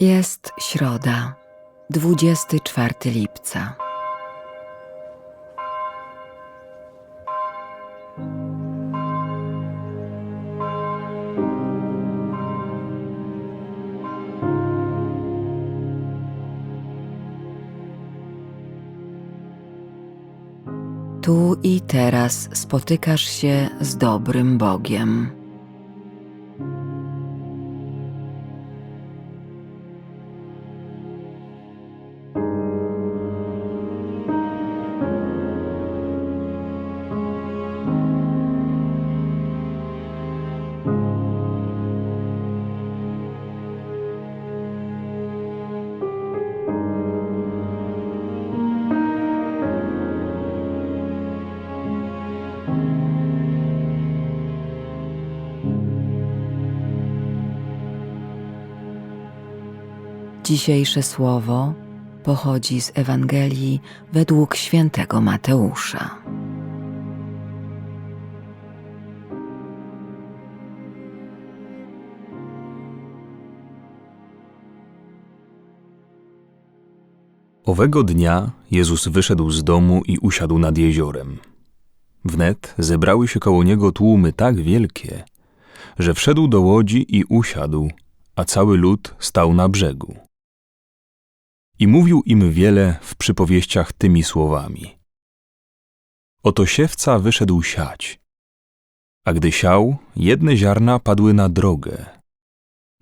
Jest środa, 24 lipca. Tu i teraz spotykasz się z dobrym Bogiem. Dzisiejsze słowo pochodzi z Ewangelii według świętego Mateusza. Owego dnia Jezus wyszedł z domu i usiadł nad jeziorem. Wnet zebrały się koło niego tłumy tak wielkie, że wszedł do łodzi i usiadł, a cały lud stał na brzegu. I mówił im wiele w przypowieściach tymi słowami. Oto siewca wyszedł siać, a gdy siał, jedne ziarna padły na drogę.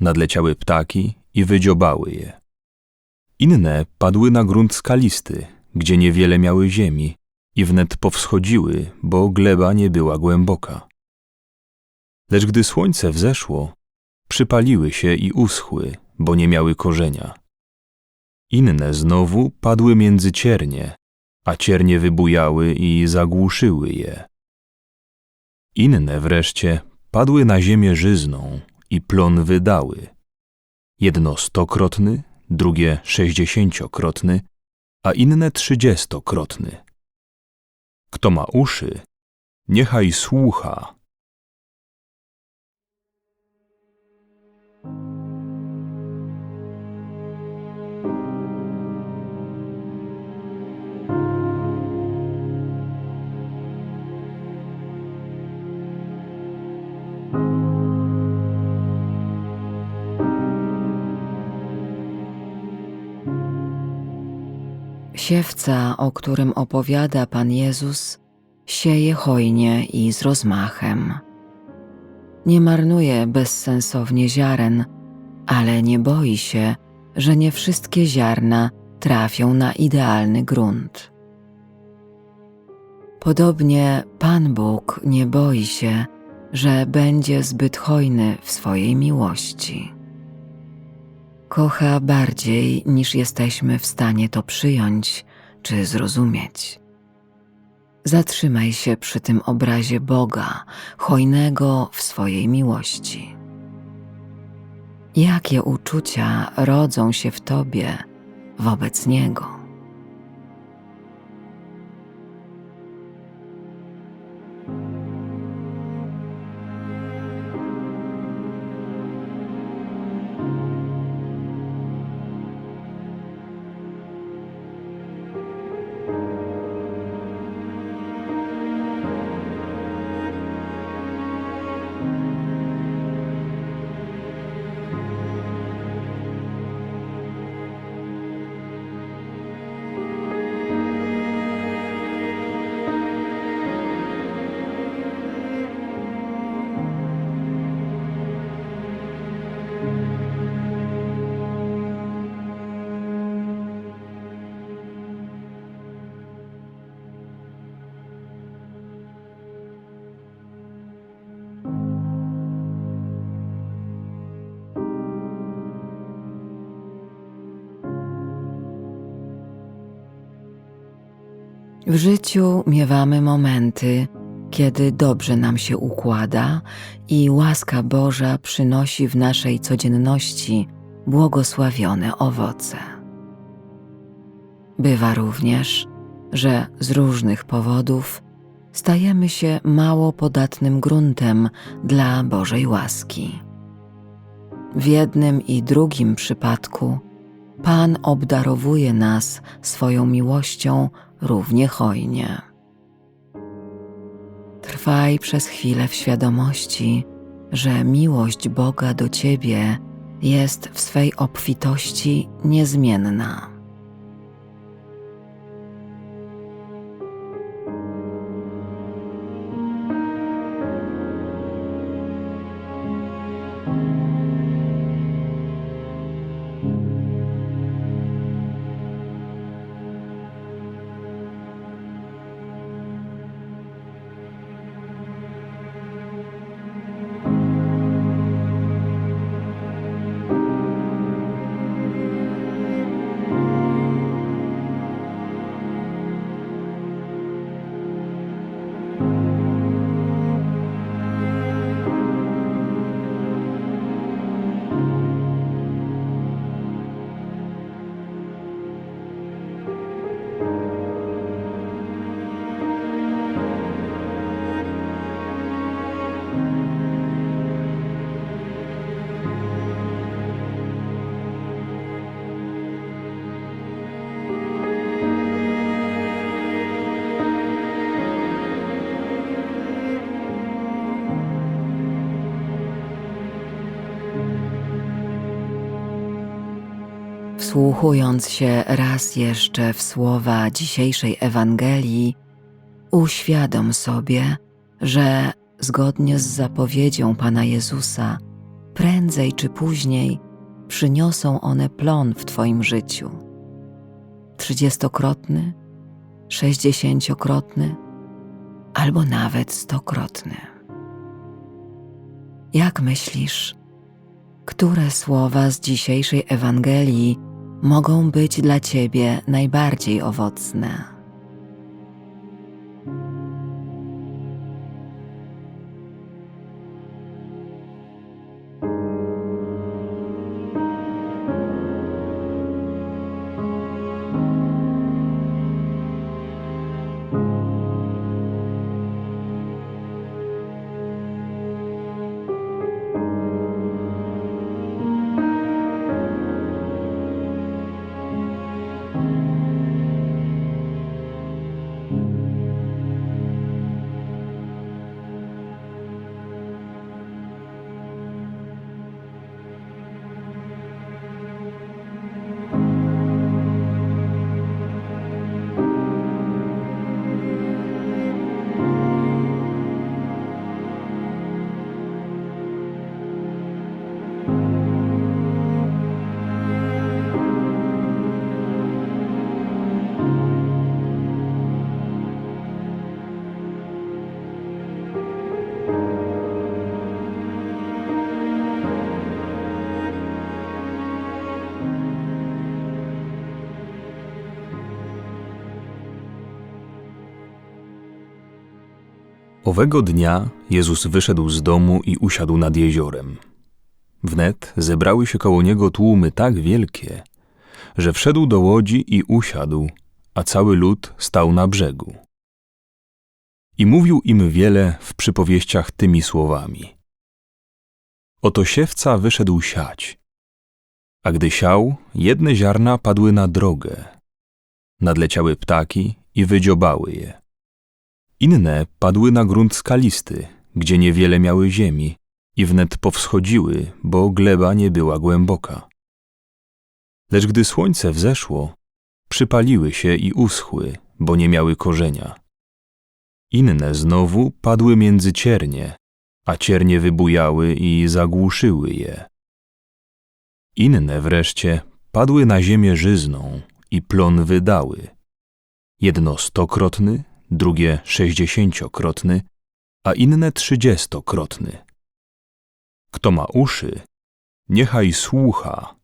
Nadleciały ptaki i wydziobały je. Inne padły na grunt skalisty, gdzie niewiele miały ziemi i wnet powschodziły, bo gleba nie była głęboka. Lecz gdy słońce wzeszło, przypaliły się i uschły, bo nie miały korzenia. Inne znowu padły między ciernie, a ciernie wybujały i zagłuszyły je. Inne wreszcie padły na ziemię żyzną i plon wydały. Jedno stokrotny, drugie sześćdziesięciokrotny, a inne trzydziestokrotny. Kto ma uszy, niechaj słucha. Siewca, o którym opowiada Pan Jezus, sieje hojnie i z rozmachem. Nie marnuje bezsensownie ziaren, ale nie boi się, że nie wszystkie ziarna trafią na idealny grunt. Podobnie Pan Bóg nie boi się, że będzie zbyt hojny w swojej miłości. Kocha bardziej niż jesteśmy w stanie to przyjąć czy zrozumieć. Zatrzymaj się przy tym obrazie Boga, hojnego w swojej miłości. Jakie uczucia rodzą się w tobie wobec Niego? W życiu miewamy momenty, kiedy dobrze nam się układa i łaska Boża przynosi w naszej codzienności błogosławione owoce. Bywa również, że z różnych powodów stajemy się mało podatnym gruntem dla Bożej łaski. W jednym i drugim przypadku Pan obdarowuje nas swoją miłością równie hojnie. Trwaj przez chwilę w świadomości, że miłość Boga do Ciebie jest w swej obfitości niezmienna. Wsłuchując się raz jeszcze w słowa dzisiejszej Ewangelii, uświadom sobie, że zgodnie z zapowiedzią Pana Jezusa, prędzej czy później przyniosą one plon w Twoim życiu. Trzydziestokrotny, sześćdziesięciokrotny, albo nawet stokrotny. Jak myślisz, które słowa z dzisiejszej Ewangelii mogą być dla Ciebie najbardziej owocne? Owego dnia Jezus wyszedł z domu i usiadł nad jeziorem. Wnet zebrały się koło niego tłumy tak wielkie, że wszedł do łodzi i usiadł, a cały lud stał na brzegu. I mówił im wiele w przypowieściach tymi słowami. Oto siewca wyszedł siać. A gdy siał, jedne ziarna padły na drogę. Nadleciały ptaki i wydziobały je. Inne padły na grunt skalisty, gdzie niewiele miały ziemi i wnet powschodziły, bo gleba nie była głęboka. Lecz gdy słońce wzeszło, przypaliły się i uschły, bo nie miały korzenia. Inne znowu padły między ciernie, a ciernie wybujały i zagłuszyły je. Inne wreszcie padły na ziemię żyzną i plon wydały. Jedno stokrotny, drugie sześćdziesięciokrotny, a inne trzydziestokrotny. Kto ma uszy, niechaj słucha.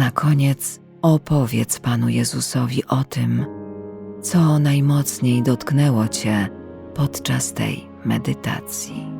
Na koniec Opowiedz Panu Jezusowi o tym, co najmocniej dotknęło Cię podczas tej medytacji.